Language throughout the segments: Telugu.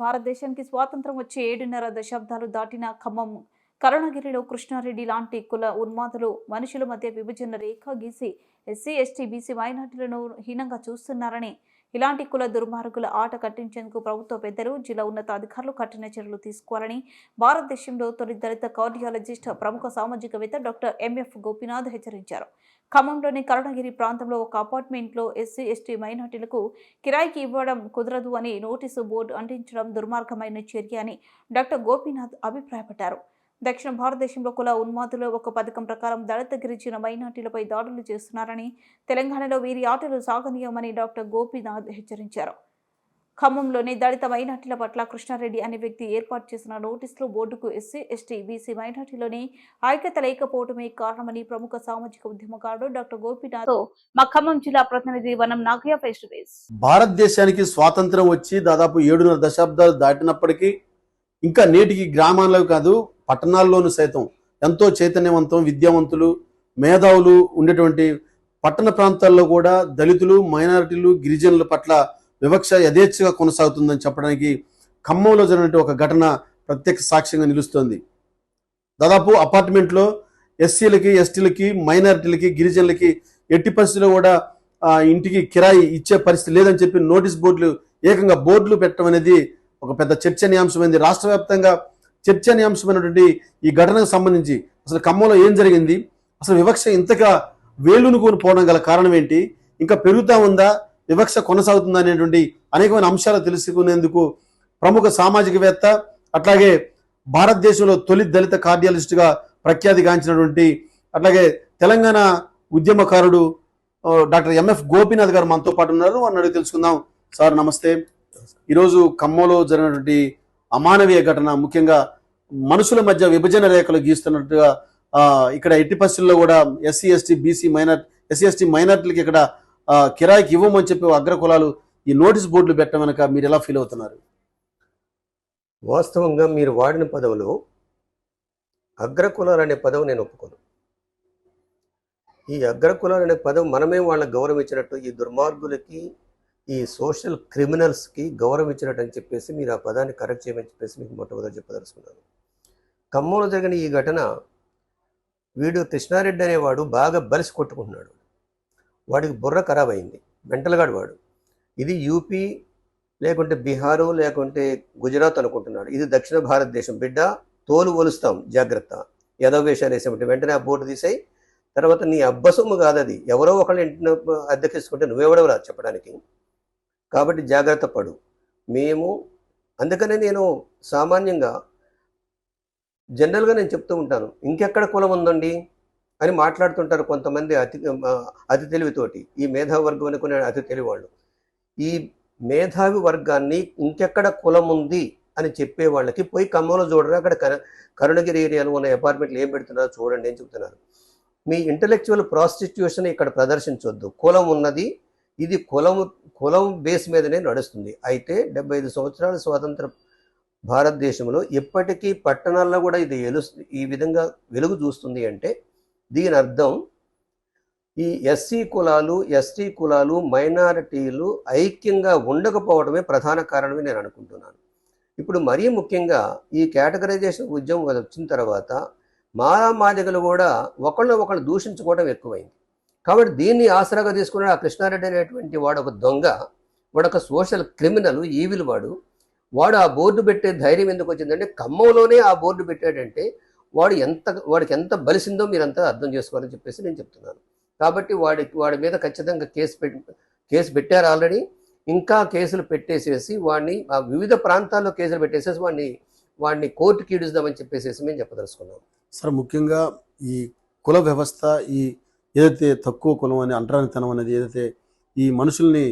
భారతదేశానికి స్వాతంత్రం వచ్చి ఏడున్నర దశాబ్దాలు దాటిన ఖమ్మం కరుణగిరిలో కృష్ణారెడ్డి లాంటి కుల ఉన్మాదులు మనుషుల మధ్య విభజన రేఖ గీసి ఎస్సీ ఎస్టీ బీసీ మైనార్టీలను హీనంగా చూస్తున్నారని ఇలాంటి కుల దుర్మార్గుల ఆట కట్టించేందుకు ప్రభుత్వ పెద్దలు జిల్లా ఉన్నతాధికారులు కఠిన చర్యలు తీసుకోవాలని భారతదేశంలో తొలి దళిత కార్డియాలజిస్ట్ ప్రముఖ సామాజికవేత్త డాక్టర్ ఎంఎఫ్ గోపీనాథ్ హెచ్చరించారు. ఖమ్మంలోని కరుణగిరి ప్రాంతంలో ఒక అపార్ట్మెంట్లో ఎస్సీ ఎస్టీ మైనార్టీలకు కిరాయికి ఇవ్వడం కుదరదు అని నోటీసు బోర్డు అంటించడం దుర్మార్గమైన చర్య అని డాక్టర్ గోపీనాథ్ అభిప్రాయపడ్డారు. దక్షిణ భారతదేశంలో కుల ఉన్మాదులు ఒక పథకం ప్రకారం దళిత గిరిజన మైనార్టీలపై దాడులు చేస్తున్నారని తెలంగాణలో వీరి ఆటలు సాగనీయమని డాక్టర్ గోపీనాథ్ హెచ్చరించారు. ఖమ్మంలోని దళిత మైనార్టీల పట్ల కృష్ణారెడ్డి అనే వ్యక్తి ఏర్పాటు చేసిన నోటీసులో బోర్డుకు ఎస్సీ ఎస్టీ బీసీ మైనార్టీలోని ఐక్యత లేకపోవడమే కారణమని ప్రముఖ సామాజిక ఉద్యమకారుడు డాక్టర్ గోపీనాథ్ మా ఖమ్మం జిల్లా ప్రతినిధి వనం నాగయ్య ఫేస్ టు ఫేస్. భారతదేశానికి స్వాతంత్రం వచ్చి దాదాపు ఏడున్నర దశాబ్దాలు దాటినప్పటికీ ఇంకా నేటికి గ్రామాల్లో కాదు పట్టణాల్లోనూ సైతం ఎంతో చైతన్యవంతం విద్యావంతులు మేధావులు ఉండేటువంటి పట్టణ ప్రాంతాల్లో కూడా దళితులు మైనారిటీలు గిరిజనుల పట్ల వివక్ష యథేచ్ఛగా కొనసాగుతుందని చెప్పడానికి ఖమ్మంలో జరిగినటువంటి ఒక ఘటన ప్రత్యక్ష సాక్ష్యంగా నిలుస్తోంది. దాదాపు అపార్ట్మెంట్లో ఎస్సీలకి ఎస్టీలకి మైనారిటీలకి గిరిజనులకి ఎట్టి పరిస్థితిలో కూడా ఇంటికి కిరాయి ఇచ్చే పరిస్థితి లేదని చెప్పి నోటీస్ బోర్డులు ఏకంగా బోర్డులు పెట్టడం అనేది ఒక పెద్ద చర్చనీయాంశమైంది. రాష్ట్ర వ్యాప్తంగా చర్చనీయాంశమైనటువంటి ఈ ఘటనకు సంబంధించి అసలు ఖమ్మంలో ఏం జరిగింది? అసలు వివక్ష ఇంతగా వేలునుకొని పోవడం గల కారణం ఏంటి? ఇంకా పెరుగుతా ఉందా? వివక్ష కొనసాగుతుంది అనేటువంటి అనేకమైన అంశాలు తెలుసుకునేందుకు ప్రముఖ సామాజికవేత్త అట్లాగే భారతదేశంలో తొలి దళిత కార్డియాలజిస్ట్గా ప్రఖ్యాతిగాంచినటువంటి అట్లాగే తెలంగాణ ఉద్యమకారుడు డాక్టర్ ఎంఎఫ్ గోపీనాథ్ గారు మనతో పాటు ఉన్నారు. వారిని అడిగి తెలుసుకుందాం. సార్ నమస్తే. ఈరోజు ఖమ్మంలో జరిగినటువంటి అమానవీయ ఘటన ముఖ్యంగా మనుషుల మధ్య విభజన రేఖలు గీస్తున్నట్టుగా ఇక్కడ ఎట్టి పరిస్థితుల్లో కూడా SC ST BC minor SC ST మైనార్టీలకి ఇక్కడ కిరాయికి ఇవ్వమని చెప్పి అగ్ర కులాలు ఈ నోటీస్ బోర్డులు పెట్టడం వెనక మీరు ఎలా ఫీల్ అవుతున్నారు? వాస్తవంగా మీరు వాడిన పదవులు అగ్రకులాలు అనే పదవి నేను ఒప్పుకోను. ఈ అగ్రకులాలు అనే పదవి మనమే వాళ్ళకి గౌరవం ఇచ్చినట్టు ఈ దుర్మార్గులకి ఈ సోషల్ క్రిమినల్స్కి గౌరవం ఇచ్చినట్టు అని చెప్పేసి మీరు ఆ పదాన్ని కరెక్ట్ చేయమని చెప్పేసి మీకు మొట్టమొదటి చెప్పదలుచుకున్నాను. ఖమ్మంలో జరిగిన ఈ ఘటన వీడు కృష్ణారెడ్డి అనేవాడు బాగా బలిసి కొట్టుకుంటున్నాడు. వాడికి బుర్ర ఖరాబ్ అయింది. మెంటల్గాడు వాడు. ఇది యూపీ లేకుంటే బీహారు లేకుంటే గుజరాత్ అనుకుంటున్నాడు. ఇది దక్షిణ భారతదేశం. బిడ్డ తోలు ఒలుస్తాం. జాగ్రత్త. యదవేషాలు వేసేమంటే వెంటనే ఆ బోర్డు తీసాయి. తర్వాత నీ అబ్బసము కాదు అది. ఎవరో ఒకళ్ళు ఇంటిని అద్దెకిస్తుంటే నువ్వెవడవరా చెప్పడానికి? కాబట్టి జాగ్రత్త పడు. మేము అందుకనే నేను సామాన్యంగా జనరల్గా నేను చెప్తూ ఉంటాను. ఇంకెక్కడ కులం ఉందండి? అని మాట్లాడుతుంటారు కొంతమంది అతి అతి తెలివితోటి. ఈ మేధావి వర్గం అనుకునే అతి తెలివి వాళ్ళు ఈ మేధావి వర్గాన్ని ఇంకెక్కడ కులం ఉంది అని చెప్పే వాళ్ళకి పోయి ఖమ్మంలో చూడరు అక్కడ కర- కరుణగిరి ఏరియాలో ఉన్న అపార్ట్మెంట్లు ఏం పెడుతున్నారో చూడండి అని చెప్తున్నారు. మీ ఇంటలెక్చువల్ ప్రాస్టిట్యూషన్ ఇక్కడ ప్రదర్శించవద్దు కులం ఉన్నది ఇది కులం కులం బేస్ మీదనే నడుస్తుంది. అయితే డెబ్బై ఐదు సంవత్సరాల స్వాతంత్ర భారతదేశంలో ఇప్పటికీ పట్టణాల్లో కూడా ఇది ఎలు ఈ విధంగా వెలుగు చూస్తుంది అంటే దీని అర్థం ఈ ఎస్సీ కులాలు ఎస్టీ కులాలు మైనారిటీలు ఐక్యంగా ఉండకపోవడమే ప్రధాన కారణమే నేను అనుకుంటున్నాను. ఇప్పుడు మరీ ముఖ్యంగా ఈ కేటగరైజేషన్ ఉద్యమం వచ్చిన తర్వాత మారామాదిగలు కూడా ఒకళ్ళు ఒకళ్ళు దూషించుకోవడం ఎక్కువైంది. కాబట్టి దీన్ని ఆసరాగా తీసుకున్న ఆ కృష్ణారెడ్డి అనేటువంటి వాడు ఒక దొంగ వాడు ఒక సోషల్ క్రిమినల్ ఈవిల్ వాడు. వాడు ఆ బోర్డు పెట్టే ధైర్యం ఎందుకు వచ్చిందంటే ఖమ్మంలోనే ఆ బోర్డు పెట్టాడంటే వాడు ఎంత వాడికి ఎంత బలిసిందో మీరంతా అర్థం చేసుకోవాలని చెప్పేసి నేను చెప్తున్నాను. కాబట్టి వాడి వాడి మీద ఖచ్చితంగా కేసు పెట్టి కేసు పెట్టారు ఆల్రెడీ. ఇంకా కేసులు పెట్టేసేసి వాడిని ఆ వివిధ ప్రాంతాల్లో కేసులు పెట్టేసేసి వాడిని వాడిని కోర్టుకి ఈడుద్దామని చెప్పేసేసి మేము చెప్పదలుచుకున్నాం. సార్ ముఖ్యంగా ఈ కుల వ్యవస్థ ఈ ఏదైతే తక్కువ కులం అని అంటరానితనం అనేది ఏదైతే ఈ మనుషుల్ని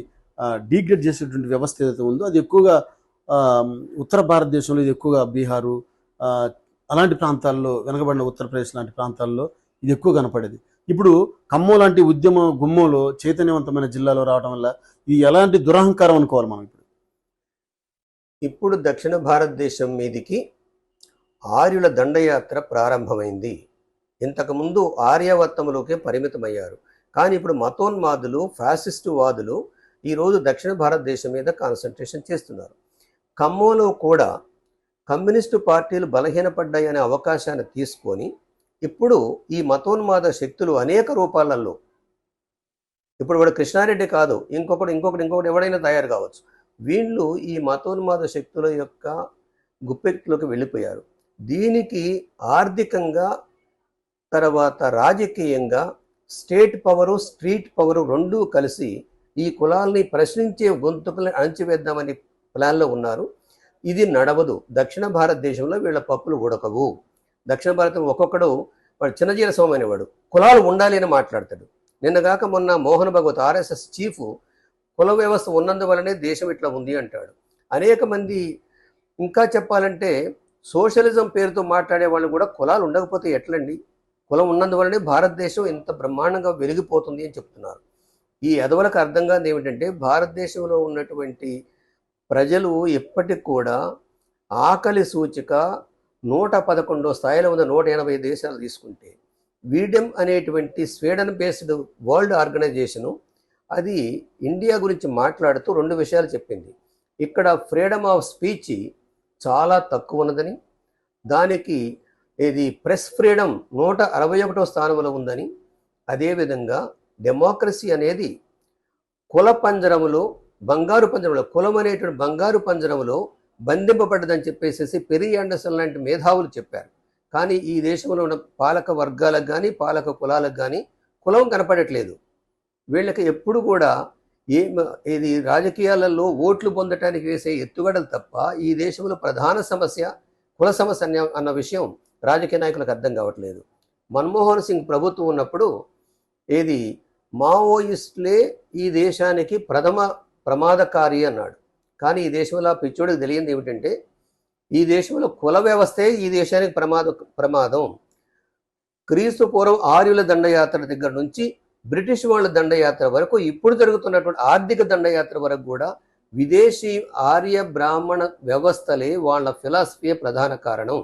డీగ్రేడ్ చేసేటువంటి వ్యవస్థ ఏదైతే ఉందో అది ఎక్కువగా ఉత్తర భారతదేశంలో ఇది ఎక్కువగా బీహారు అలాంటి ప్రాంతాల్లో వెనకబడిన ఉత్తరప్రదేశ్ లాంటి ప్రాంతాల్లో ఇది ఎక్కువ కనపడేది. ఇప్పుడు ఖమ్మం లాంటి ఉద్యమ గుమ్మంలో చైతన్యవంతమైన జిల్లాలో రావడం వల్ల ఇది ఎలాంటి దురహంకారం అనుకోవాలి మనం ఇప్పుడు? ఇప్పుడు దక్షిణ భారతదేశం మీదికి ఆర్యుల దండయాత్ర ప్రారంభమైంది. ఇంతకుముందు ఆర్యవర్తములోకే పరిమితమయ్యారు. కానీ ఇప్పుడు మతోన్మాదులు ఫ్యాసిస్టు వాదులు ఈరోజు దక్షిణ భారతదేశం మీద కాన్సన్ట్రేషన్ చేస్తున్నారు. ఖమ్మంలో కూడా కమ్యూనిస్టు పార్టీలు బలహీనపడ్డాయనే అవకాశాన్ని తీసుకొని ఇప్పుడు ఈ మతోన్మాద శక్తులు అనేక రూపాలలో ఇప్పుడు వాడు కృష్ణారెడ్డి కాదు ఇంకొకటి ఇంకొకటి ఇంకొకటి ఎవడైనా తయారు కావచ్చు. వీళ్ళు ఈ మతోన్మాద శక్తుల యొక్క గుప్పెట్లోకి వెళ్ళిపోయారు. దీనికి ఆర్థికంగా తర్వాత రాజకీయంగా స్టేట్ పవరు స్ట్రీట్ పవరు రెండూ కలిసి ఈ కులాల్ని ప్రశ్నించే గొంతుకుల్ని అణచివేద్దామని ప్లాన్లో ఉన్నారు. ఇది నడవదు. దక్షిణ భారతదేశంలో వీళ్ళ పప్పులు ఉడకవు. దక్షిణ భారతం ఒక్కొక్కడు వాడు చిన్నజీల స్వామి అనేవాడు. కులాలు ఉండాలి అని మాట్లాడతాడు. నిన్నగాక మొన్న మోహన్ భగవత్ ఆర్ఎస్ఎస్ చీఫ్ కుల వ్యవస్థ ఉన్నందువలనే దేశం ఇట్లా ఉంది అంటాడు. అనేక మంది ఇంకా చెప్పాలంటే సోషలిజం పేరుతో మాట్లాడే వాళ్ళు కూడా కులాలు ఉండకపోతే ఎట్లండి? కులం ఉన్నందువలనే భారతదేశం ఇంత బ్రహ్మాండంగా వెలిగిపోతుంది అని చెప్తున్నారు. ఈ ఎదవలకు అర్థం కాదు ఏమిటంటే భారతదేశంలో ఉన్నటువంటి ప్రజలు ఇప్పటికి కూడా ఆకలి సూచిక నూట పదకొండో స్థాయిలో ఉన్న నూట ఎనభై దేశాలు తీసుకుంటే వీడియం అనేటువంటి స్వీడన్ బేస్డ్ వరల్డ్ ఆర్గనైజేషను అది ఇండియా గురించి మాట్లాడుతూ రెండు విషయాలు చెప్పింది. ఇక్కడ ఫ్రీడమ్ ఆఫ్ స్పీచ్ చాలా తక్కువ ఉన్నదని దానికి ఇది ప్రెస్ ఫ్రీడమ్ నూట అరవై ఒకటో స్థానంలో ఉందని అదేవిధంగా డెమోక్రసీ అనేది కుల పంజరములో బంగారు పంజరంలో కులం అనేటువంటి బంగారు పంజరంలో బంధింపబడ్డదని చెప్పేసి పెరి అండర్సన్ లాంటి మేధావులు చెప్పారు. కానీ ఈ దేశంలో ఉన్న పాలక వర్గాలకు కానీ పాలక కులాలకు కానీ కులం కనపడట్లేదు. వీళ్ళకి ఎప్పుడు కూడా ఏ ఇది రాజకీయాలలో ఓట్లు పొందటానికి వేసే ఎత్తుగడలు తప్ప ఈ దేశంలో ప్రధాన సమస్య కుల సమస్య అన్న- అన్న విషయం రాజకీయ నాయకులకు అర్థం కావట్లేదు. మన్మోహన్ సింగ్ ప్రభుత్వం ఉన్నప్పుడు ఏది? మావోయిస్టులే ఈ దేశానికి ప్రథమ ప్రమాదకారి అన్నాడు. కానీ ఈ దేశంలో ఆ పిచ్చోడికి తెలియంది ఏమిటంటే ఈ దేశంలో కుల వ్యవస్థే ఈ దేశానికి ప్రమాద ప్రమాదం. క్రీస్తు పూర్వం ఆర్యుల దండయాత్ర దగ్గర నుంచి బ్రిటిష్ వాళ్ళ దండయాత్ర వరకు ఇప్పుడు జరుగుతున్నటువంటి ఆర్థిక దండయాత్ర వరకు కూడా విదేశీ ఆర్య బ్రాహ్మణ వ్యవస్థలే వాళ్ళ ఫిలాసఫీ ప్రధాన కారణం.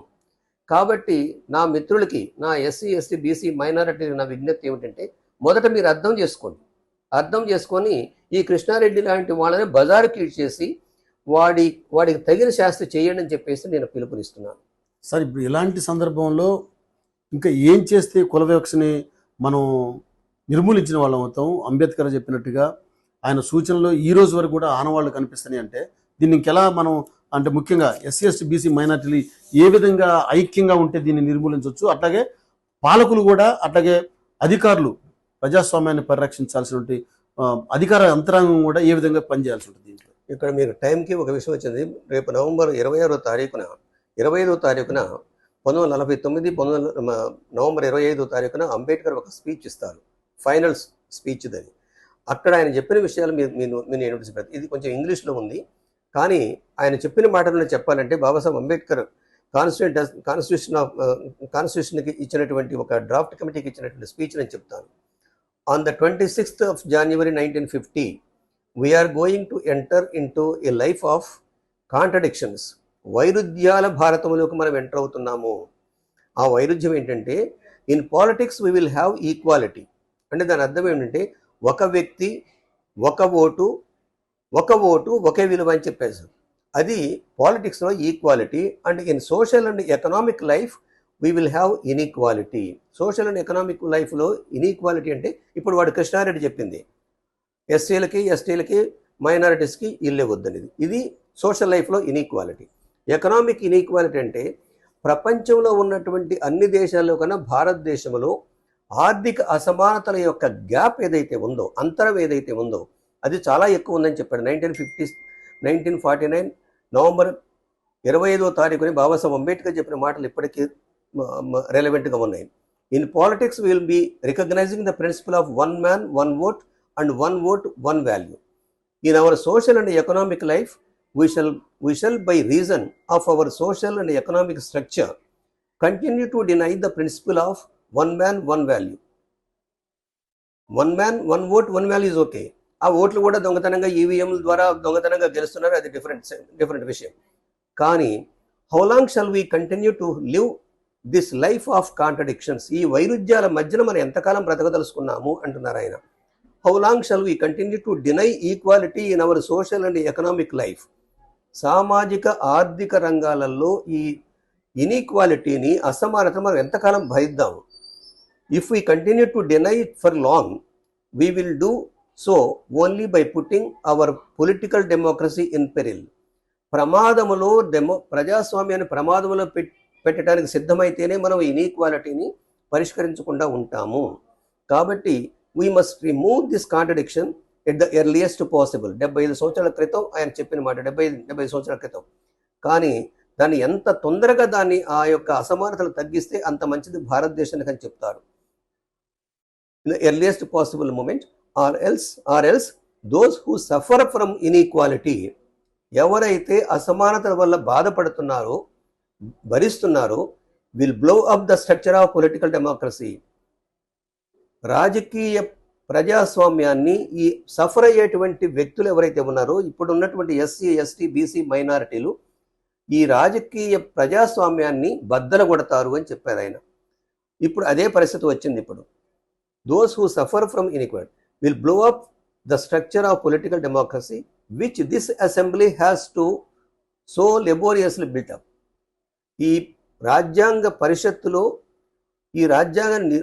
కాబట్టి నా మిత్రులకి నా ఎస్సీ ఎస్టీ బీసీ మైనారిటీ నా విజ్ఞప్తి ఏమిటంటే మొదట మీరు అర్థం చేసుకోండి. అర్థం చేసుకొని ఈ కృష్ణారెడ్డి లాంటి వాళ్ళని బజారుకి ఇచ్చేసి వాడి వాడికి తగిన శాస్త్రి చేయండి అని చెప్పేసి నేను పిలుపునిస్తున్నాను. సార్ ఇప్పుడు ఇలాంటి సందర్భంలో ఇంకా ఏం చేస్తే కుల వివక్షని మనం నిర్మూలించిన వాళ్ళం అవుతాం? అంబేద్కర్ చెప్పినట్టుగా ఆయన సూచనలో ఈ రోజు వరకు కూడా ఆనవాళ్ళు కనిపిస్తున్నాయి అంటే దీన్ని ఇంకెలా మనం అంటే ముఖ్యంగా ఎస్సీ ఎస్టీ బీసీ మైనార్టీలు ఏ విధంగా ఐక్యంగా ఉంటే దీన్ని నిర్మూలించవచ్చు? అట్లాగే పాలకులు కూడా అట్లాగే అధికారులు ప్రజాస్వామ్యాన్ని పరిరక్షించాల్సినటువంటి అధికార యంత్రాంగం కూడా ఏ విధంగా పనిచేయాల్సి ఉంటుంది దీంట్లో? ఇక్కడ మీరు టైంకి ఒక విషయం వచ్చింది. రేపు నవంబర్ ఇరవై ఆరో తారీఖున ఇరవై ఐదో తారీఖున పంతొమ్మిది వందల నలభై తొమ్మిది పంతొమ్మిది నవంబర్ ఇరవై ఐదో తారీఖున అంబేద్కర్ ఒక స్పీచ్ ఇస్తారు. ఫైనల్ స్పీచ్ అది అక్కడ ఆయన చెప్పిన విషయాలు మీరు మీరు నేను వినిపిస్తాను. ఇది కొంచెం ఇంగ్లీష్లో ఉంది. కానీ ఆయన చెప్పిన మాటలను చెప్పాలంటే Babasaheb Ambedkar constitute constitution of కాన్స్టిట్యూషన్కి ఇచ్చినటువంటి ఒక డ్రాఫ్ట్ కమిటీకి ఇచ్చినటువంటి స్పీచ్ నేను చెప్తాను. On the twenty sixth of January nineteen fifty we're going to enter into to a life of contradictions వైరుధ్యాల భారతంలోకి మనం ఎంటర్ అవుతున్నాము. ఆ వైరుధ్యం ఏంటంటే in politics we will have equality అంటే దాని అర్థం ఏంటంటే ఒక వ్యక్తి ఒక ఓటు ఒక ఓటు ఒకే విలువ అని చెప్పేసి. అది పాలిటిక్స్లో equality and in social and economic life we will have inequality social and economic లైఫ్లో ఇన్ఈక్వాలిటీ అంటే ఇప్పుడు వాడు కృష్ణారెడ్డి చెప్పింది. ఎస్సీలకి ఎస్టీలకి మైనారిటీస్కి ఇల్లే వద్దనేది. ఇది సోషల్ లైఫ్లో ఇన్ఈక్వాలిటీ ఎకనామిక్ ఇన్ఈక్వాలిటీ అంటే ప్రపంచంలో ఉన్నటువంటి అన్ని దేశాల్లో కన్నా భారతదేశంలో ఆర్థిక అసమానతల యొక్క గ్యాప్ ఏదైతే ఉందో అంతరం ఏదైతే ఉందో అది చాలా ఎక్కువ ఉందని చెప్పాడు. Nineteen fifty nineteen forty nine November ఇరవై ఐదో తారీఖుని బాబాసాహెబ్ అంబేద్కర్ చెప్పిన మాటలు ఇప్పటికీ రెలవెంట్గా ఉన్నాయి. In politics will be recognising the principle of one man one vote and one vote one value in our social and economic life we shall we shall by reason of our social and economic structure continue to deny the principle of one man one value one man one vote one value is okay ఆ ఓట్లు కూడా దొంగతనంగా ఈవీఎంల ద్వారా దొంగతనంగా గెలుస్తున్నారు అది డిఫరెంట్ డిఫరెంట్ విషయం. కానీ how long shall we continue to live this life of contradictions ఈ వైరుధ్యాల మధ్యన మనం ఎంతకాలం బ్రతకదలుచుకున్నాము? అంటున్నారు ఆయన. How long shall we continue to deny equality in our social and economic life? సామాజిక ఆర్థిక రంగాలలో ఈ ఇన్ఈక్వాలిటీని అసమానత మనం ఎంతకాలం భరిద్దాం if we continue to deny it for long we will do so only by putting our political democracy in peril ప్రమాదములో demo ప్రజాస్వామ్యాన్ని ప్రమాదంలో పెట్టి పెట్టడానికి సిద్ధమైతేనే మనం ఇన్ఈక్వాలిటీని పరిష్కరించకుండా ఉంటాము. కాబట్టి we must remove this contradiction at the earliest possible డెబ్బై ఐదు సంవత్సరాల క్రితం ఆయన చెప్పిన మాట డెబ్బై ఐదు డెబ్బై ఐదు సంవత్సరాల క్రితం. కానీ దాన్ని ఎంత తొందరగా దాన్ని ఆ యొక్క అసమానతలు తగ్గిస్తే అంత మంచిది భారతదేశానికి అని చెప్తారు. The earliest possible moment or else or else those who suffer from inequality ఎవరైతే అసమానతల వల్ల బాధపడుతున్నారో భరిస్తున్నారు will blow up the structure of political democracy రాజకీయ ప్రజాస్వామ్యాన్ని ఈ సఫర్ అయ్యేటువంటి వ్యక్తులు ఎవరైతే ఉన్నారో ఇప్పుడు ఉన్నటువంటి ఎస్సీ ఎస్టీ బీసీ మైనారిటీలు ఈ రాజకీయ ప్రజాస్వామ్యాన్ని బద్దలు కొడతారు అని చెప్పారు ఆయన. ఇప్పుడు అదే పరిస్థితి వచ్చింది ఇప్పుడు. Those who suffer from unequal will blow up the structure of political democracy which this assembly has to so laboriously built up ఈ రాజ్యాంగ పరిషత్తులో ఈ రాజ్యాంగాన్ని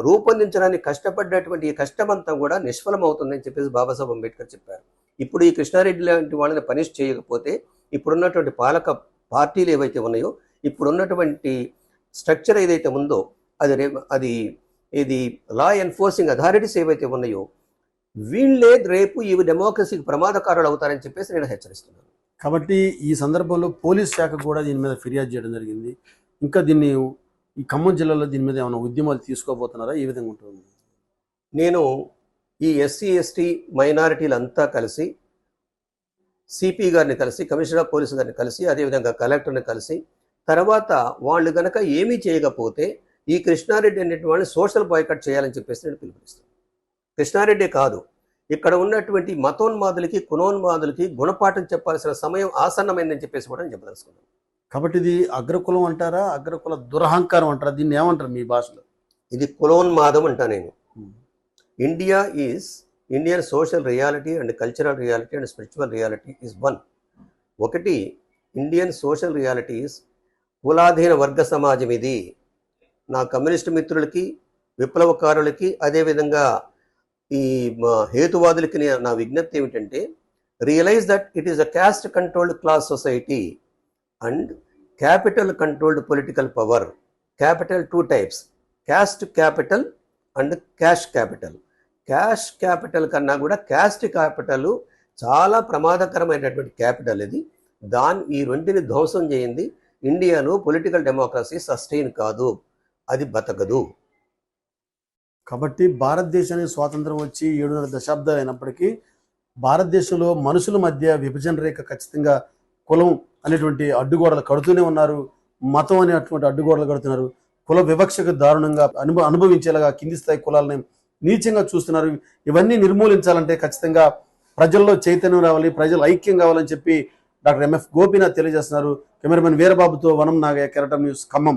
రూపొందించడానికి కష్టపడ్డటువంటి ఈ కష్టమంతా కూడా నిష్ఫలమవుతుందని చెప్పేసి బాబాసాహెబ్ అంబేద్కర్ చెప్పారు. ఇప్పుడు ఈ కృష్ణారెడ్డి లాంటి వాళ్ళని పనిష్ చేయకపోతే ఇప్పుడున్నటువంటి పాలక పార్టీలు ఏవైతే ఉన్నాయో ఇప్పుడున్నటువంటి స్ట్రక్చర్ ఏదైతే ఉందో అది రే- అది ఇది లా ఎన్ఫోర్సింగ్ అథారిటీస్ ఏవైతే ఉన్నాయో వీళ్ళే రేపు ఈ డెమోక్రసీకి ప్రమాదకారులు అవుతారని చెప్పేసి నేను హెచ్చరిస్తున్నాను. కాబట్టి ఈ సందర్భంలో పోలీస్ శాఖ కూడా దీని మీద ఫిర్యాదు చేయడం జరిగింది. ఇంకా దీన్ని ఈ ఖమ్మం జిల్లాలో దీని మీద ఏమైనా ఉద్యమాలు తీసుకోబోతున్నారా? ఏ విధంగా ఉంటుంది. నేను ఈ ఎస్సీ ఎస్టీ మైనారిటీలంతా కలిసి సిపి గారిని కలిసి కమిషనర్ ఆఫ్ పోలీసు గారిని కలిసి అదేవిధంగా కలెక్టర్ని కలిసి తర్వాత వాళ్ళు కనుక ఏమీ చేయకపోతే ఈ కృష్ణారెడ్డి అనేటువంటి వాళ్ళని సోషల్ బాయ్కట్ చేయాలని చెప్పేసి నేను పిలుపునిస్తాను. కృష్ణారెడ్డి కాదు. ఇక్కడ ఉన్నటువంటి మతోన్మాదులకి కునోన్మాదులకి గుణపాఠం చెప్పాల్సిన సమయం ఆసన్నమైందని చెప్పేసి కూడా నేను చెప్పదలుచుకున్నాను. కాబట్టి ఇది అగ్రకులం అంటారా అగ్రకుల దురహంకారం అంటారా? దీన్ని ఏమంటారు మీ భాషలో? ఇది కులోన్మాదం అంటా నేను. India is Indian social reality and cultural reality and spiritual reality is one ఒకటి ఇండియన్ సోషల్ రియాలిటీస్ కులాధీన వర్గ సమాజం ఇది. నా కమ్యూనిస్ట్ మిత్రులకి విప్లవకారులకి అదేవిధంగా ఈ హేతువాదులకి నా విజ్ఞప్తి ఏమిటంటే realise that it is a caste controlled class society and capital controlled political power capital two types caste capital and cash capital cash capital కన్నా కూడా క్యాస్ట్ క్యాపిటల్ చాలా ప్రమాదకరమైనటువంటి క్యాపిటల్ ఇది. దాని ఈ రెండిని ధ్వంసం చేయింది ఇండియాలో పొలిటికల్ డెమోక్రసీ సస్టైన్ కాదు. అది బతకదు. కాబట్టి భారతదేశానికి స్వాతంత్రం వచ్చి ఏడున్నర దశాబ్దాలు అయినప్పటికీ భారతదేశంలో మనుషుల మధ్య విభజన రేఖ ఖచ్చితంగా కులం అనేటువంటి అడ్డుగోడలు కడుతూనే ఉన్నారు మతం అనేటువంటి అడ్డుగోడలు కడుతున్నారు కుల వివక్షకు దారుణంగా అనుభ అనుభవించేలాగా కింది స్థాయి కులాలని నీచంగా చూస్తున్నారు. ఇవన్నీ నిర్మూలించాలంటే ఖచ్చితంగా ప్రజల్లో చైతన్యం రావాలి ప్రజలు ఐక్యం కావాలని చెప్పి డాక్టర్ ఎంఎఫ్ గోపీనాథ్ తెలియజేస్తున్నారు. కెమెరామెన్ వీరబాబుతో వనం నాగయ్య కెరటం న్యూస్ ఖమ్మం.